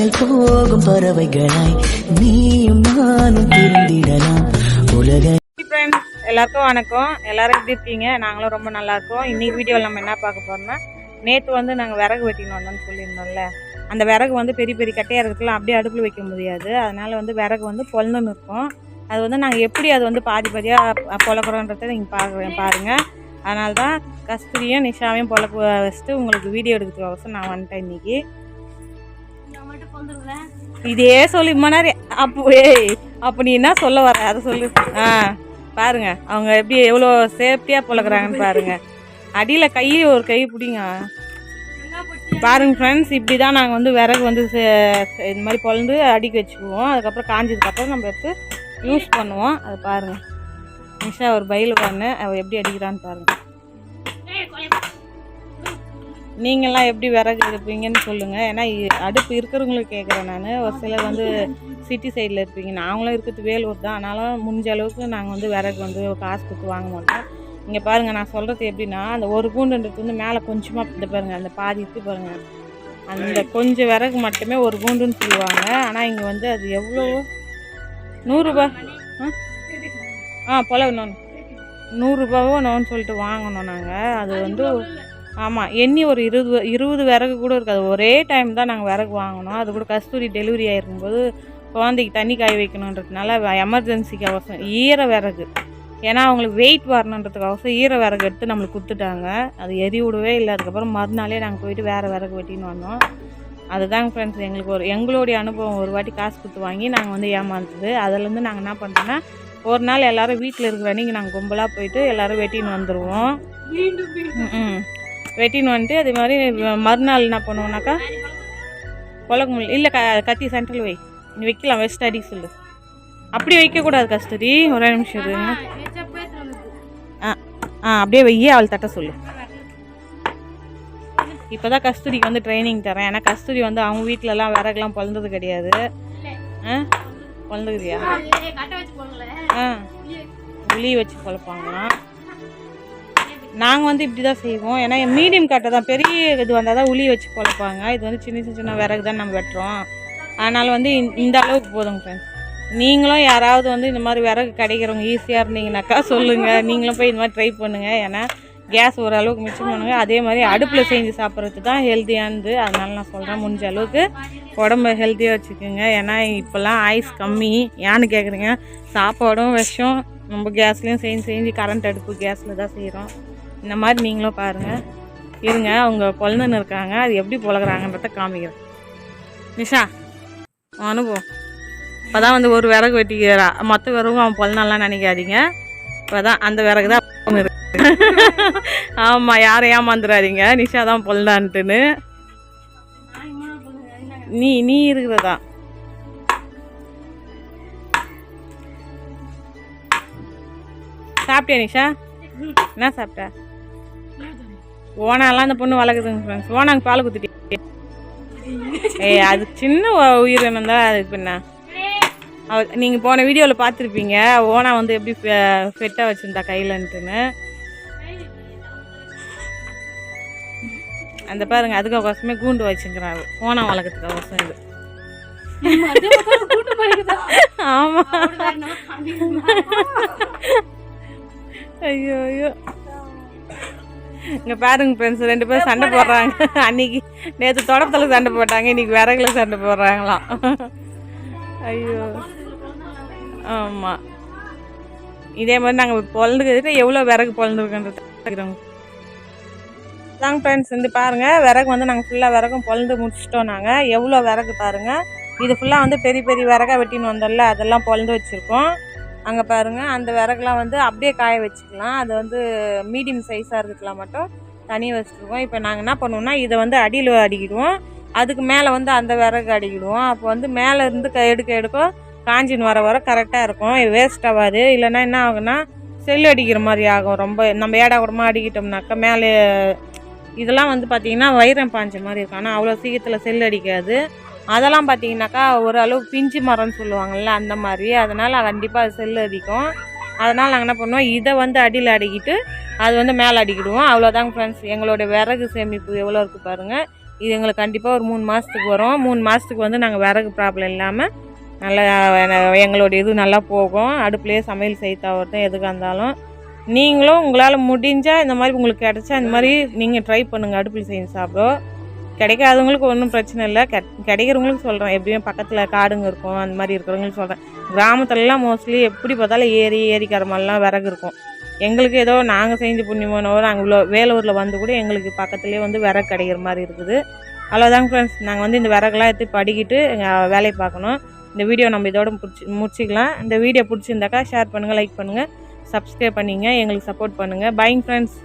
விண்ணை போகும் பறவைகளாய் நீயும் நானும் திருந்திடலாம் உலக எல்லாருக்கும் வணக்கம். எல்லாரும் எப்படி இருக்கீங்க? நாங்களும் ரொம்ப நல்லா இருக்கோம். இன்னைக்கு வீடியோவில் நம்ம என்ன பார்க்க போறோம்னா நேற்று வந்து நாங்கள் விறகு வெட்டின்னு வந்தோம்னு சொல்லியிருந்தோம்ல. அந்த விறகு வந்து பெரிய பெரிய கட்டையாக இருக்குல்ல அப்படியே அடுப்பில் வைக்க முடியாது. அதனால வந்து விறகு வந்து பொலந்துன்னு இருக்கும் அது வந்து நாங்கள் எப்படி அது வந்து பாதி பாதியாக பொழக்கிறோன்றதை நீங்கள் பார்க்குறேன் பாருங்கள் அதனால தான் கஸ்தூரியும் நிஷாவையும் பொழக்க வச்சுட்டு உங்களுக்கு வீடியோ எடுக்கிறதுக்கு அவசரம் நான் வந்துட்டேன் இன்னைக்கு. இதே சொல்லி மணி அப்போ ஏய் அப்போ நீ என்ன சொல்ல வர? அதை சொல்லு. ஆ பாருங்க. அவங்க எப்படி எவ்வளோ சேஃப்டியாக பொழக்கிறாங்கன்னு பாருங்க. அடியில் கை ஒரு கை பிடிங்க. பாருங்க ஃப்ரெண்ட்ஸ் இப்படி தான் நாங்கள் வந்து விறகு வந்து இந்த மாதிரி பொழந்து அடிக்க வச்சுக்குவோம். அதுக்கப்புறம் காஞ்சதுக்கப்புறம் நம்ம எடுத்து யூஸ் பண்ணுவோம். அது பாருங்க. நிஷா ஒரு பயில் உட்காந்து அவள் எப்படி அடிக்கிறான்னு பாருங்க. நீங்கள்லாம் எப்படி விறகு எடுப்பீங்கன்னு சொல்லுங்கள் ஏன்னா இ- அடுப்பு இருக்கிறவங்களுக்கு கேட்குறேன் நான். ஒரு சிலர் வந்து சிட்டி சைடில் இருப்பீங்க. நாங்களும் இருக்கிறது வேலூர் தான். ஆனாலும் முடிஞ்ச அளவுக்கு நாங்கள் வந்து விறகு வந்து காசு கொடுத்து வாங்க மாட்டோம். இங்கே பாருங்கள் நான் சொல்கிறது எப்படின்னா அந்த ஒரு கூண்டுன்றது வந்து மேலே கொஞ்சமாக இந்த பாருங்கள் அந்த பாதி இருக்கு பாருங்கள் அந்த கொஞ்சம் விறகு மட்டுமே ஒரு கூண்டுன்னு சொல்லுவாங்க. ஆனால் இங்கே வந்து அது எவ்வளோ? நூறுரூபா ஆ? ஆ போல இன்னொன்று நூறுரூபாவோ நோன்னு சொல்லிட்டு வாங்கினோம் நாங்கள் அது வந்து ஆமாம் எண்ணி ஒரு இருபது இருபது விறகு கூட இருக்காது. ஒரே டைம் தான் நாங்கள் விறகு வாங்கினோம். அது கூட கஸ்தூரி டெலிவரி ஆகிருக்கும்போது குழந்தைக்கு தண்ணி காய வைக்கணுன்றதுனால எமர்ஜென்சிக்கு அவசரம் ஈர விறகு. ஏன்னா அவங்களுக்கு வெயிட் வரணுன்றதுக்கு அவசரம். ஈர விறகு எடுத்து நம்மளுக்கு கொடுத்துட்டாங்க. அது எரி விடவே இல்லை. அதுக்கப்புறம் மறுநாளே நாங்கள் போயிட்டு வேறு விறகு வெட்டின்னு வந்தோம். அதுதாங்க ஃப்ரெண்ட்ஸ் எங்களுக்கு ஒரு எங்களுடைய அனுபவம். ஒரு வாட்டி காசு கொடுத்து வாங்கி நாங்கள் வந்து ஏமாந்தது. அதுலேருந்து நாங்கள் என்ன பண்ணுறோன்னா ஒரு நாள் எல்லாரும் வீட்டில் இருக்கிற அன்றைக்கி நாங்கள் கும்பலாக போயிட்டு எல்லாரும் வெட்டின்னு வந்துடுவோம் ம் வெட்டின்னு வந்துட்டு அதே மாதிரி மறுநாள் என்ன பண்ணுவோம்னாக்கா குழக்க முடியல இல்லை க கத்தி சென்ட்ரல் வை. நீ வைக்கலாம் வெஸ்ட் அடி சொல்லு. அப்படி வைக்கக்கூடாது கஸ்தூரி. ஒரே நிமிஷம் இருங்க. ஆ ஆ அப்படியே வையே அவள் தட்ட சொல்லு. இப்போ தான் கஸ்தூரிக்கு வந்து ட்ரைனிங் தரேன். ஏன்னா கஸ்தூரி வந்து அவங்க வீட்டிலலாம் விறகுலாம் பிறந்தது கிடையாது. ஆ பிறந்துக்குதியா ஆ உளி வச்சு குழப்பாங்களாம் நாங்கள் வந்து இப்படி தான் செய்வோம். ஏன்னா மீடியம் கட்டை தான் பெரிய இது வந்தால் தான் உளி வச்சு குழப்பாங்க இது வந்து சின்ன சின்ன சின்ன விறகு தான் நம்ம வெட்டுறோம். அதனால் வந்து இந்த- இந்த அளவுக்கு போதுங்க ஃப்ரெண்ட்ஸ் நீங்களும் யாராவது வந்து இந்த மாதிரி விறகு கிடைக்கிறவங்க ஈஸியாக இருந்தீங்கனாக்கா சொல்லுங்கள் நீங்களும் போய் இந்த மாதிரி ட்ரை பண்ணுங்கள் ஏன்னா கேஸ் ஓரளவுக்கு மிச்சம் பண்ணுங்க. அதே மாதிரி அடுப்பில் செஞ்சு சாப்பிட்றது தான் ஹெல்த்தியானது அதனால நான் சொல்கிறேன் முடிஞ்ச அளவுக்கு உடம்ப ஹெல்த்தியாக வச்சுக்கோங்க. ஏன்னா இப்போல்லாம் ஆயுஸ் கம்மி. ஏன்னு கேட்குறீங்க சாப்பாடும் விஷம். நம்ம கேஸ்லேயும் செஞ்சு செஞ்சு கரண்ட் அடுப்பு கேஸில் தான் செய்கிறோம் இந்த மாதிரி நீங்களும் பாருங்கள் இருங்க அவங்க குழந்தைன்னு இருக்காங்க. அது எப்படி புழகிறாங்கன்றத காமிக்கிறேன். நிஷா அனுபவம். இப்போ தான் வந்து ஒரு விறகு வெட்டிக்கிறா. மற்ற விறகும் அவன் பொழந்தாலாம் நினைக்காதீங்க. இப்போ தான் அந்த விறகு தான் இருக்கு. ஆமாம் யாரும் ஏமாந்துடாதீங்க நிஷா தான் பொழந்தான்ட்டுன்னு. நீ நீ இருக்கிறதா? சாப்பிட்டியா நிஷா? என்ன சாப்பிட்ட? ஓனாலாம் அந்த பொண்ணு வளர்க்குதுங்க ஃப்ரெண்ட்ஸ் ஓனாங்க பால் குத்திட்டு. ஏய் அது சின்ன உயிரினம் தான் அது பின்ன நீங்கள் போன வீடியோவில் பார்த்துருப்பீங்க ஓனா வந்து எப்படி ஃபெட்டாக வச்சுருந்தா கையிலன்ட்டுன்னு. அந்த பாருங்க அதுக்கு கூண்டு வச்சுக்கிறாங்க ஓனா வளர்க்கறதுக்கு அவசரம் இது. ஆமா ஐயோ ஐயோ. இங்க பாருங்க ஃப்ரெண்ட்ஸ் ரெண்டு பேரும் சண்டை போடுறாங்க. அன்னைக்கு நேற்று தொடப்பத்துல சண்டை போட்டாங்க இன்னைக்கு விறகுல சண்டை போடுறாங்களாம் ஐயோ. ஆமா. இதே மாதிரி நாங்கள் பொழந்துக்கிட்டு எவ்வளோ விறகு பொழந்துருக்கோன்றது தாங்க ஃப்ரெண்ட்ஸ் வந்து பாருங்க விறகு வந்து நாங்கள் ஃபுல்லாக விறகும் பொழந்து முடிச்சிட்டோம் நாங்கள் எவ்வளோ விறகு பாருங்க. இது ஃபுல்லாக வந்து பெரிய பெரிய விறகா வெட்டின்னு வந்தோம்ல அதெல்லாம் பொழந்து வச்சுருக்கோம். அங்கே பாருங்கள் அந்த விறகுலாம் வந்து அப்படியே காய வச்சுக்கலாம். அது வந்து மீடியம் சைஸாக இருக்கலாம் மட்டும். தனி வச்சுருக்கோம். இப்போ நாங்கள் என்ன பண்ணுவோம்னா இதை வந்து அடியில் அடிக்கிடுவோம். அதுக்கு மேலே வந்து அந்த விறகு அடிக்கிடுவோம். அப்போ வந்து மேலே இருந்து க எடுக்க எடுக்க காஞ்சின்னு வர வர கரெக்டாக இருக்கும். வேஸ்ட் ஆகாது. இல்லைன்னா என்ன ஆகும்னா செல் அடிக்கிற மாதிரி ஆகும். ரொம்ப நம்ம ஏடா கூடமாக அடிக்கிட்டோம்னாக்கா மேலே இதெல்லாம் வந்து பார்த்திங்கன்னா வைரம் பாஞ்ச மாதிரி இருக்கும். ஆனால் அவ்வளோ சீக்கிரத்தில் செல் அடிக்காது. அதெல்லாம் பார்த்தீங்கன்னாக்கா ஓரளவு பிஞ்சு மரம்னு சொல்லுவாங்கள்ல அந்த மாதிரி. அதனால் கண்டிப்பாக அது செல் அடிக்கும் அதனால் நாங்கள் என்ன பண்ணுவோம் இதை வந்து அடியில் அடிக்கிட்டு அது வந்து மேலே அடிக்கிடுவோம். அவ்வளோதாங்க ஃப்ரெண்ட்ஸ் எங்களோட விறகு சேமிப்பு எவ்வளோ இருக்குது பாருங்கள் இது எங்களுக்கு கண்டிப்பாக ஒரு மூணு மாதத்துக்கு வரும். மூணு மாதத்துக்கு வந்து நாங்கள் விறகு ப்ராப்ளம் இல்லாமல் நல்லா எங்களுடைய எங்களோட இது நல்லா போகும். அடுப்புலேயே சமையல் செய்ய தவிர்த்து எதுக்காக இருந்தாலும். நீங்களும் உங்களால் முடிஞ்சால் இந்த மாதிரி உங்களுக்கு கிடச்சா இந்த மாதிரி நீங்கள் ட்ரை பண்ணுங்கள் அடுப்பில் செஞ்சு சாப்பிடும் கிடைக்காதவங்களுக்கு ஒன்றும் பிரச்சனை இல்லை. கெ கிடைக்கிறவங்களுக்கு சொல்கிறேன் எப்படியும் பக்கத்தில் காடுங்க இருக்கும். அந்த மாதிரி இருக்கிறவங்களுக்கு சொல்கிறேன் கிராமத்துலலாம் மோஸ்ட்லி எப்படி பார்த்தாலும் ஏரி மாதிரிலாம் விறகு இருக்கும். எங்களுக்கு ஏதோ நாங்கள் செஞ்சு புண்ணியமானோ நாங்கள் இவ்வளோ வேலூரில் வந்து கூட எங்களுக்கு பக்கத்துலேயே வந்து விறகு கிடைக்கிற மாதிரி இருக்குது. அவ்வளோதாங்க ஃப்ரெண்ட்ஸ் நாங்கள் வந்து இந்த விறகுலாம் எடுத்து படிக்கிட்டு எங்கள் வேலையை பார்க்கணும். இந்த வீடியோ நம்ம இதோட பிடிச்சி முடிச்சிக்கலாம். இந்த வீடியோ பிடிச்சிருந்தாக்கா ஷேர் பண்ணுங்கள் லைக் பண்ணுங்கள் சப்ஸ்கிரைப் பண்ணிங்க. எங்களுக்கு சப்போர்ட் பண்ணுங்கள் பைங் ஃப்ரெண்ட்ஸ்